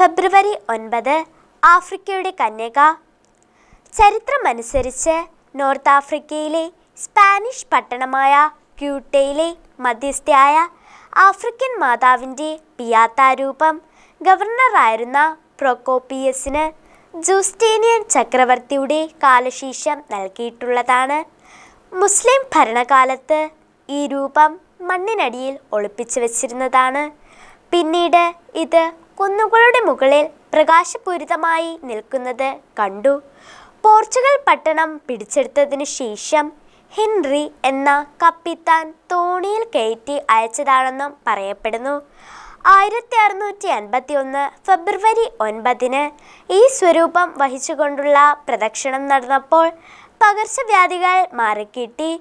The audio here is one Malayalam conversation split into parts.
ഫെബ്രുവരി ഒൻപത് ആഫ്രിക്കയുടെ കന്യക. ചരിത്രമനുസരിച്ച് നോർത്ത് ആഫ്രിക്കയിലെ സ്പാനിഷ് പട്ടണമായ ക്യൂട്ടയിലെ മധ്യസ്ഥയായ ആഫ്രിക്കൻ മാതാവിന്റെ പിയാത്താരൂപം ഗവർണറായിരുന്ന പ്രൊക്കോപ്പിയസിന് ജൂസ്റ്റേനിയൻ ചക്രവർത്തിയുടെ കാലശീഷം നൽകിയിട്ടുള്ളതാണ്. മുസ്ലിം ഭരണകാലത്ത് ഈ രൂപം മണ്ണിനടിയിൽ ഒളിപ്പിച്ചു വച്ചിരുന്നതാണ്. പിന്നീട് ഇത് കുന്നുകളുടെ മുകളിൽ പ്രകാശപൂരിതമായി നിൽക്കുന്നത് കണ്ടു. പോർച്ചുഗൽ പട്ടണം പിടിച്ചെടുത്തതിനു ശേഷം ഹെൻറി എന്ന കപ്പിത്താൻ തോണിയിൽ കയറ്റി അയച്ചതാണെന്നും പറയപ്പെടുന്നു. ആയിരത്തി അറുന്നൂറ്റി അൻപത്തി ഒന്ന് ഫെബ്രുവരി ഒൻപതിന് ഈ സ്വരൂപം വഹിച്ചുകൊണ്ടുള്ള പ്രദക്ഷിണം നടന്നപ്പോൾ പകർച്ചവ്യാധികൾ മാറിക്കിട്ടി.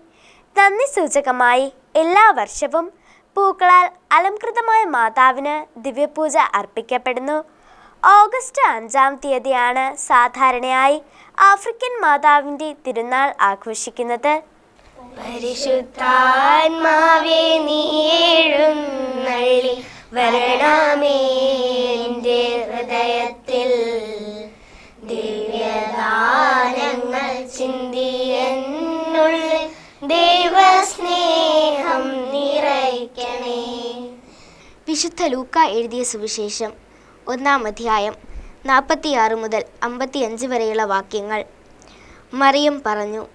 നന്ദി സൂചകമായി എല്ലാ വർഷവും പൂക്കളാൽ അലംകൃതമായ മാതാവിന് ദിവ്യപൂജ അർപ്പിക്കപ്പെടുന്നു. ഓഗസ്റ്റ് അഞ്ചാം തീയതിയാണ് സാധാരണയായി ആഫ്രിക്കൻ മാതാവിന്റെ തിരുനാൾ ആഘോഷിക്കുന്നത്. പരിശുദ്ധാത്മാവേ നീ എഴുന്നള്ളി വരണമേ. വിശുദ്ധ ലൂക്ക എഴുതിയ സുവിശേഷം ഒന്നാം അധ്യായം നാൽപ്പത്തിയാറ് മുതൽ അമ്പത്തിയഞ്ച് വരെയുള്ള വാക്യങ്ങൾ. മറിയം പറഞ്ഞു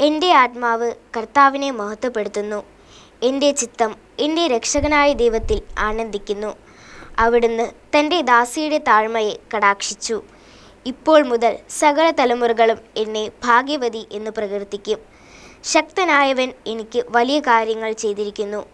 എന്റെ ആത്മാവ് കർത്താവിനെ മഹത്വപ്പെടുത്തുന്നു. എന്റെ ചിത്തം എന്റെ രക്ഷകനായ ദൈവത്തിൽ ആനന്ദിക്കുന്നു. അവിടുന്ന് തന്റെ ദാസിയുടെ താഴ്മയെ കടാക്ഷിച്ചു. ഇപ്പോൾ മുതൽ സകല തലമുറകളും എന്നെ ഭാഗ്യവതി എന്ന് പ്രകീർത്തിക്കും. ശക്തനായവൻ എനിക്ക് വലിയ കാര്യങ്ങൾ ചെയ്തിരിക്കുന്നു.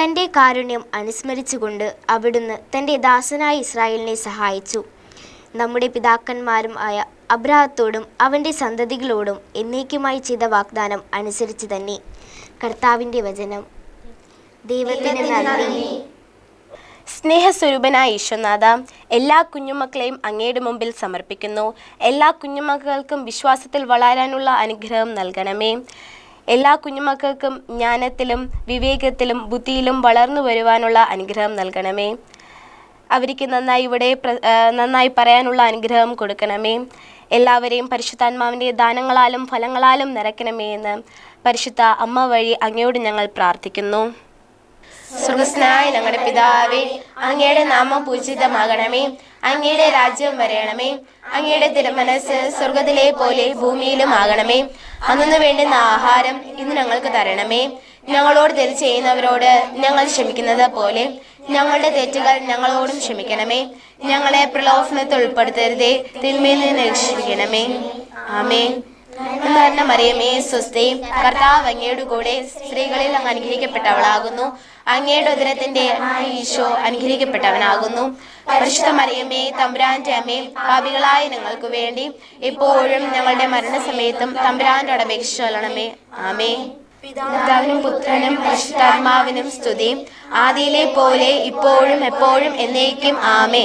തന്റെ കാരുണ്യം അനുസ്മരിച്ചുകൊണ്ട് അവിടുന്ന് തന്റെ ദാസനായ ഇസ്രായേലിനെ സഹായിച്ചു. നമ്മുടെ പിതാക്കന്മാരും ആയ അബ്രാഹത്തോടും അവന്റെ സന്തതികളോടും എന്നേക്കുമായി ചെയ്ത വാഗ്ദാനം അനുസരിച്ച് തന്നെ. കർത്താവിന്റെ വചനം. ദൈവത്തിന് നന്ദി. സ്നേഹസ്വരൂപനായ ഈശ്വനാഥ എല്ലാ കുഞ്ഞുമക്കളെയും അങ്ങയുടെ മുമ്പിൽ സമർപ്പിക്കുന്നു. എല്ലാ കുഞ്ഞുമക്കൾക്കും വിശ്വാസത്തിൽ വളരാനുള്ള അനുഗ്രഹം നൽകണമേ. എല്ലാ കുഞ്ഞുമക്കൾക്കും ജ്ഞാനത്തിലും വിവേകത്തിലും ബുദ്ധിയിലും വളർന്നു വരുവാനുള്ള അനുഗ്രഹം നൽകണമേ. അവർക്ക് നന്നായി ഇവിടെ നന്നായി പറയാനുള്ള അനുഗ്രഹം കൊടുക്കണമേ. എല്ലാവരെയും പരിശുദ്ധാത്മാവിന്റെ ദാനങ്ങളാലും ഫലങ്ങളാലും നിറയ്ക്കണമേ എന്ന് പരിശുദ്ധ അമ്മ വഴി അങ്ങയോട് ഞങ്ങൾ പ്രാർത്ഥിക്കുന്നു. സ്വർഗസ്നായ ഞങ്ങളുടെ പിതാവേ അങ്ങയുടെ നാമം പൂജിതമാകണമേ. അങ്ങയുടെ രാജ്യം വരയണമേ അങ്ങയുടെ തിരുമനസ് സ്വർഗത്തിലെ പോലെ ഭൂമിയിലും ആകണമേ. അന്നു വേണ്ടുന്ന ആഹാരം ഇന്ന് ഞങ്ങൾക്ക് തരണമേ. ഞങ്ങളോട് തെറ്റ് ചെയ്യുന്നവരോട് ഞങ്ങൾ ക്ഷമിക്കുന്നത് പോലെ ഞങ്ങളുടെ തെറ്റുകൾ ഞങ്ങളോടും ക്ഷമിക്കണമേ. ഞങ്ങളെ പ്രലോഭനത്തിൽ ഉൾപ്പെടുത്തരുതേ. തിന്മയിൽ നിന്ന് രക്ഷിക്കണമേ. ആമേ മറിയമേ സ്വസ്തി കർത്താവ് അങ്ങയുടെ കൂടെ സ്ത്രീകളിൽ അങ്ങ് അനുഗ്രഹിക്കപ്പെട്ടവളാകുന്നു. അങ്ങയുടെ ഉദരത്തിന്റെ ഈശോ അനുഗ്രഹിക്കപ്പെട്ടവനാകുന്നു. പരിശുദ്ധ മറിയമ്മേ തമ്പുരാന്റെ അമ്മേ പാപികളായ ഞങ്ങൾക്ക് വേണ്ടി ഇപ്പോഴും ഞങ്ങളുടെ മരണസമയത്തും തമ്പുരാന്റെ അപേക്ഷിച്ചൊല്ലണമേ ആമേ. പിതാവിനും പുത്രനും പരിശുദ്ധാത്മാവിനും സ്തുതി. ആദിയിലെ പോലെ ഇപ്പോഴും എപ്പോഴും എന്നേക്കും ആമേ.